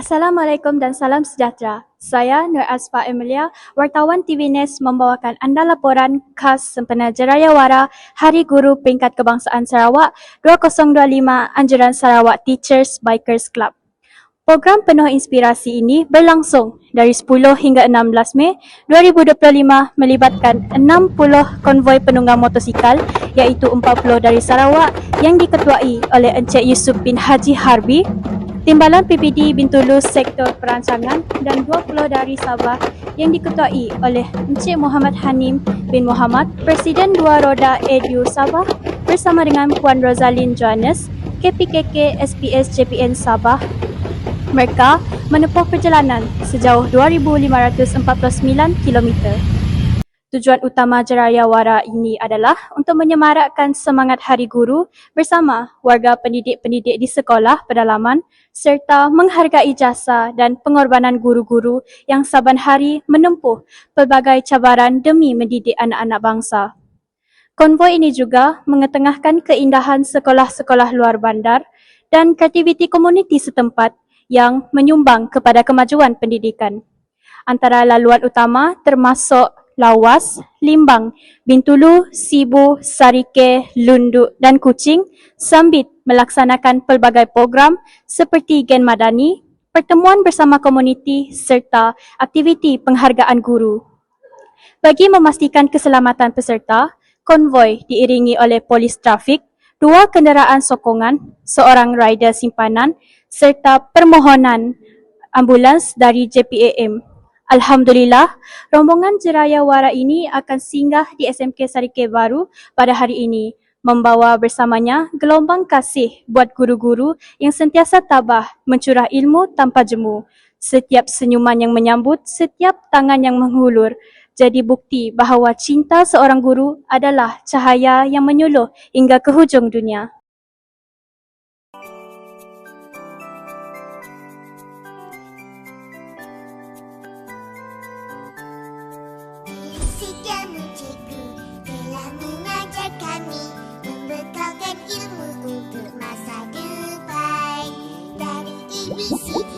Assalamualaikum dan salam sejahtera. Saya Nur Asfa Emilia, wartawan TV Nes membawakan anda laporan khas sempena Jerayawara Hari Guru Peringkat Kebangsaan Sarawak 2025 Anjuran Sarawak Teachers Bikers Club. Program penuh inspirasi ini berlangsung dari 10 hingga 16 Mei 2025 melibatkan 60 konvoi penunggang motosikal iaitu 40 dari Sarawak yang diketuai oleh Encik Yusuf bin Haji Harbi, Timbalan PPD Bintulu Sektor Perancangan dan 20 dari Sabah yang diketuai oleh Encik Muhammad Hanim bin Muhammad, Presiden Dua Roda Edu Sabah bersama dengan Puan Rosalind Johannes, KPKK SPS JPN Sabah mereka menempuh perjalanan sejauh 2,549 km. Tujuan utama Jerayawara ini adalah untuk menyemarakkan semangat Hari Guru bersama warga pendidik-pendidik di sekolah pedalaman serta menghargai jasa dan pengorbanan guru-guru yang saban hari menempuh pelbagai cabaran demi mendidik anak-anak bangsa. Konvoi ini juga mengetengahkan keindahan sekolah-sekolah luar bandar dan kreativiti komuniti setempat yang menyumbang kepada kemajuan pendidikan. Antara laluan utama termasuk Lawas, Limbang, Bintulu, Sibu, Sarike, Lunduk dan Kuching sambit melaksanakan pelbagai program seperti Gen Madani, pertemuan bersama komuniti serta aktiviti penghargaan guru. Bagi memastikan keselamatan peserta, konvoi diiringi oleh polis trafik, dua kenderaan sokongan, seorang rider simpanan serta permohonan ambulans dari JPAM. Alhamdulillah, rombongan Jerayawara ini akan singgah di SMK Sarike Baru pada hari ini membawa bersamanya gelombang kasih buat guru-guru yang sentiasa tabah mencurah ilmu tanpa jemu. Setiap senyuman yang menyambut, setiap tangan yang menghulur jadi bukti bahawa cinta seorang guru adalah cahaya yang menyuluh hingga ke hujung dunia. Sikap cikgu telah mengajar kami Membekalkan ilmu untuk masa depan. Dari ABCDE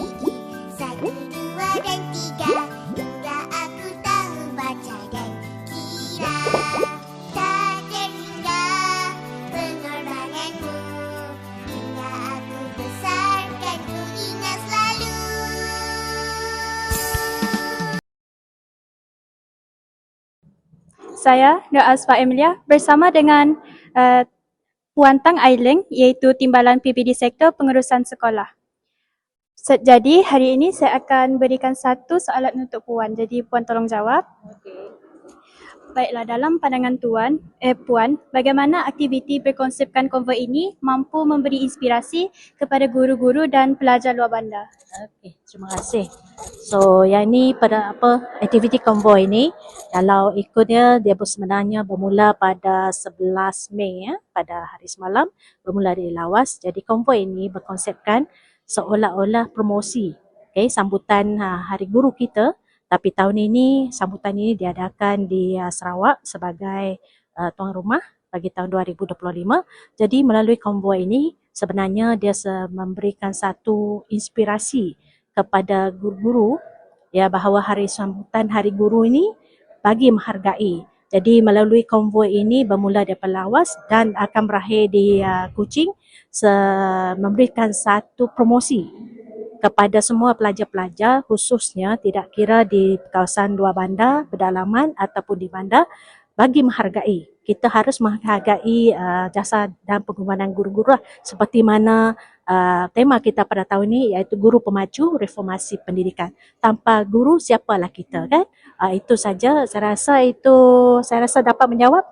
Saya Nur Asfa Emilia bersama dengan uh, Puan Tang Aileng iaitu Timbalan PPD Sektor Pengurusan Sekolah. Se- Jadi hari ini saya akan berikan satu soalan untuk Puan. Jadi Puan tolong jawab. Baiklah dalam pandangan Tuan, eh Puan, bagaimana aktiviti berkonsepkan konvoi ini mampu memberi inspirasi kepada guru-guru dan pelajar luar bandar? Okey, terima kasih. So, yang ni pada apa aktiviti konvoi ni kalau ikutnya dia sebenarnya bermula pada 11 Mei ya, pada hari semalam bermula dari Lawas. Jadi konvoi ini berkonsepkan seolah-olah promosi okey sambutan ha, Hari Guru kita tapi tahun ini sambutan ini diadakan di uh, Sarawak sebagai uh, tuan rumah bagi tahun 2025. Jadi melalui konvoi ini sebenarnya dia se- memberikan satu inspirasi kepada guru-guru ya bahawa hari sambutan Hari Guru ini bagi menghargai. Jadi melalui konvoi ini bermula daripada Lawas dan akan berakhir di uh, Kuching memberikan satu promosi kepada semua pelajar-pelajar khususnya tidak kira di kawasan luar bandar, pedalaman ataupun di bandar bagi menghargai. Kita harus menghargai uh, jasa dan pengorbanan guru-guru lah. seperti mana uh, tema kita pada tahun ini iaitu guru pemaju reformasi pendidikan. Tanpa guru siapalah kita kan? Uh, itu saja saya rasa itu saya rasa dapat menjawab.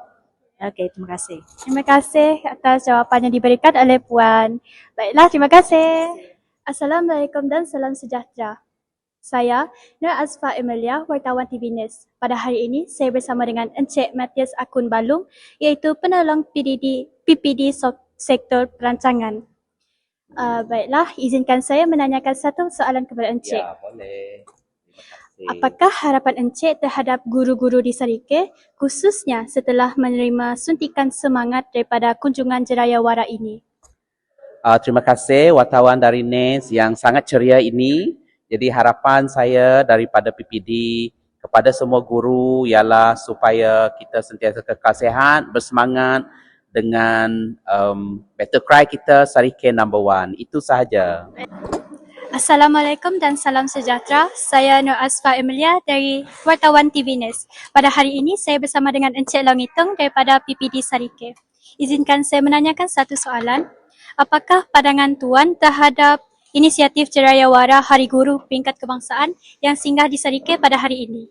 Okey, terima kasih. Terima kasih atas jawapan yang diberikan oleh Puan. Baiklah, terima kasih. Assalamualaikum dan salam sejahtera. Saya Nur Azfa Emilia, wartawan TV Nes. Pada hari ini, saya bersama dengan Encik Matias Akun Balung iaitu penolong PDD, PPD Sektor Perancangan. Uh, baiklah, izinkan saya menanyakan satu soalan kepada Encik. Ya, boleh. Apakah harapan Encik terhadap guru-guru di Sarike khususnya setelah menerima suntikan semangat daripada kunjungan Jerayawara ini? Uh, terima kasih wartawan dari NES yang sangat ceria ini Jadi harapan saya daripada PPD kepada semua guru ialah supaya kita sentiasa kekal sihat, bersemangat dengan um, battle cry kita Sarike number one. Itu sahaja. Assalamualaikum dan salam sejahtera. Saya Nur Asfa Emilia dari Wartawan TV Nes. Pada hari ini saya bersama dengan Encik Long Itung daripada PPD Sarike. Izinkan saya menanyakan satu soalan. Apakah pandangan Tuan terhadap inisiatif Cerayawara Hari Guru Peringkat Kebangsaan yang singgah di Sarike pada hari ini?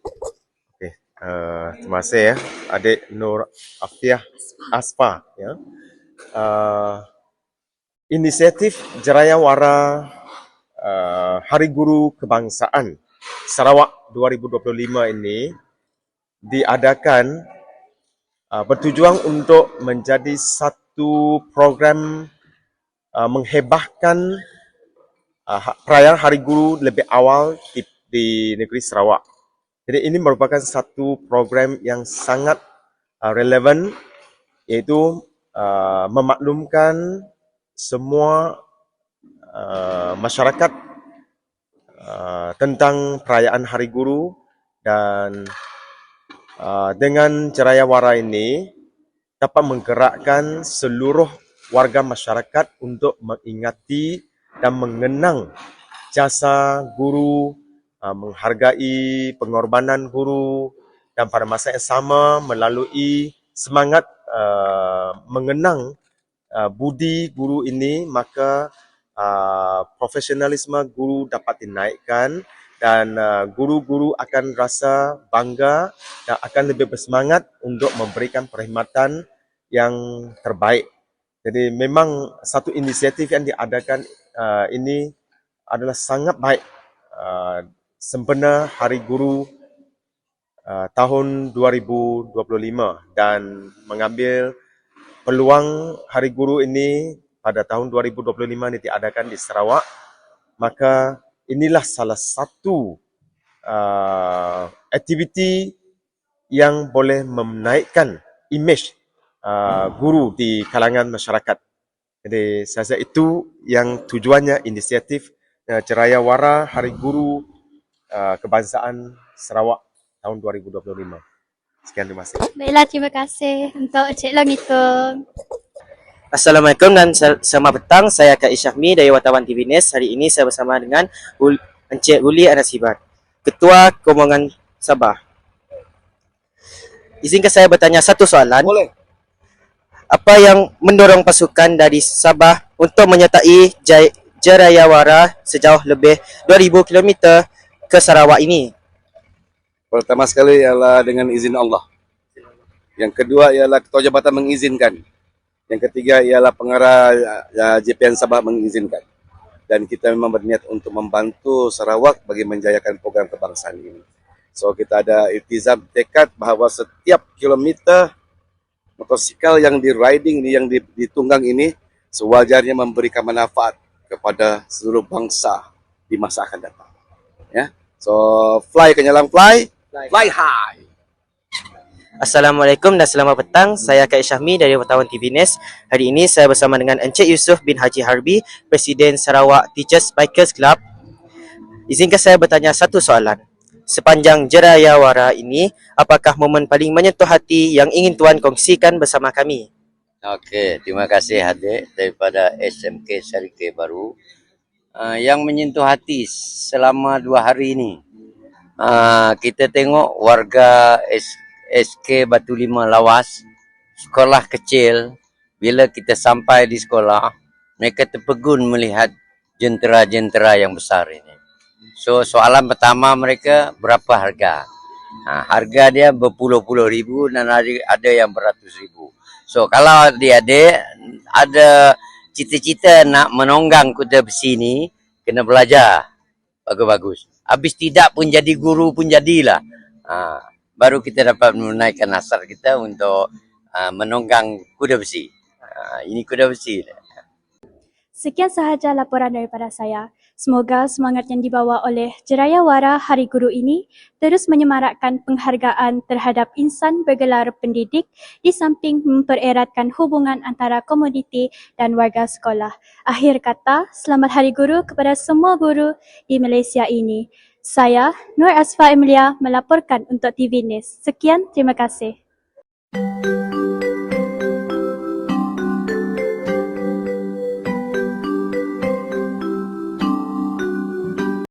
Okey, uh, terima kasih ya adik Nur Afiah Aspa ya. Uh, inisiatif Jerayawara uh, Hari Guru Kebangsaan Sarawak 2025 ini diadakan uh, bertujuan untuk menjadi satu program uh, menghebahkan uh, ha- perayaan Hari Guru lebih awal di, di negeri Sarawak. Jadi ini merupakan satu program yang sangat uh, relevan iaitu uh, memaklumkan semua uh, masyarakat uh, tentang perayaan Hari Guru dan uh, dengan cerayawara ini dapat menggerakkan seluruh warga masyarakat untuk mengingati dan mengenang jasa guru, uh, menghargai pengorbanan guru dan pada masa yang sama melalui semangat uh, mengenang uh, budi guru ini maka uh, profesionalisme guru dapat dinaikkan dan uh, guru-guru akan rasa bangga dan akan lebih bersemangat untuk memberikan perkhidmatan yang terbaik. Jadi memang satu inisiatif yang diadakan uh, ini adalah sangat baik. Uh, sempena Hari Guru uh, tahun 2025 dan mengambil peluang Hari Guru ini pada tahun 2025 ini diadakan di Sarawak, maka inilah salah satu uh, aktiviti yang boleh menaikkan imej uh, guru di kalangan masyarakat. Jadi saya rasa itu yang tujuannya inisiatif uh, Cerayawara Hari Guru uh, Kebangsaan Sarawak tahun 2025. Sekian terima kasih. Baiklah, terima kasih untuk Encik Long Itung. Assalamualaikum dan sel- selamat petang. Saya Kak Isyahmi dari Wartawan TV Nes. Hari ini saya bersama dengan Ul- Encik Uli Anasibat, Ketua Komongan Sabah. Izinkan saya bertanya satu soalan. Boleh. Apa yang mendorong pasukan dari Sabah untuk menyertai Jerayawara sejauh lebih 2000 km ke Sarawak ini? Pertama sekali ialah dengan izin Allah. Yang kedua ialah ketua jabatan mengizinkan. Yang ketiga ialah pengarah uh, JPN Sabah mengizinkan. Dan kita memang berniat untuk membantu Sarawak bagi menjayakan program kebangsaan ini. So kita ada iltizam tekad bahawa setiap kilometer motosikal yang di riding ni yang di- ditunggang ini sewajarnya memberikan manfaat kepada seluruh bangsa di masa akan datang. Ya. So fly kenyalang fly, fly high. Assalamualaikum dan selamat petang. Saya Kak Syahmi dari Wartawan TV Nes. Hari ini saya bersama dengan Encik Yusof bin Haji Harbi, Presiden Sarawak Teachers Bikers Club. Izinkan saya bertanya satu soalan. Sepanjang Jerayawara ini, apakah momen paling menyentuh hati yang ingin Tuan kongsikan bersama kami? Okey, terima kasih adik daripada SMK Syarike Baru. Uh, yang menyentuh hati selama dua hari ini. Uh, kita tengok warga S, SK Batu Lima Lawas, sekolah kecil, bila kita sampai di sekolah, mereka terpegun melihat jentera-jentera yang besar ini. So, soalan pertama mereka, berapa harga? Ha, harga dia berpuluh-puluh ribu dan ada, ada yang beratus ribu. So kalau adik-adik ada cita-cita nak menonggang kuda besi ni, kena belajar bagus-bagus. Habis tidak pun jadi guru pun jadilah. Ha, baru kita dapat menaikkan hasrat kita untuk uh, menonggang kuda besi. Ha, ini kuda besi. Sekian sahaja laporan daripada saya. Semoga semangat yang dibawa oleh Jerayawara Hari Guru ini terus menyemarakkan penghargaan terhadap insan bergelar pendidik di samping mempereratkan hubungan antara komuniti dan warga sekolah. Akhir kata, selamat Hari Guru kepada semua guru di Malaysia ini. Saya, Nur Asfa Emilia, melaporkan untuk TV News. Sekian, terima kasih.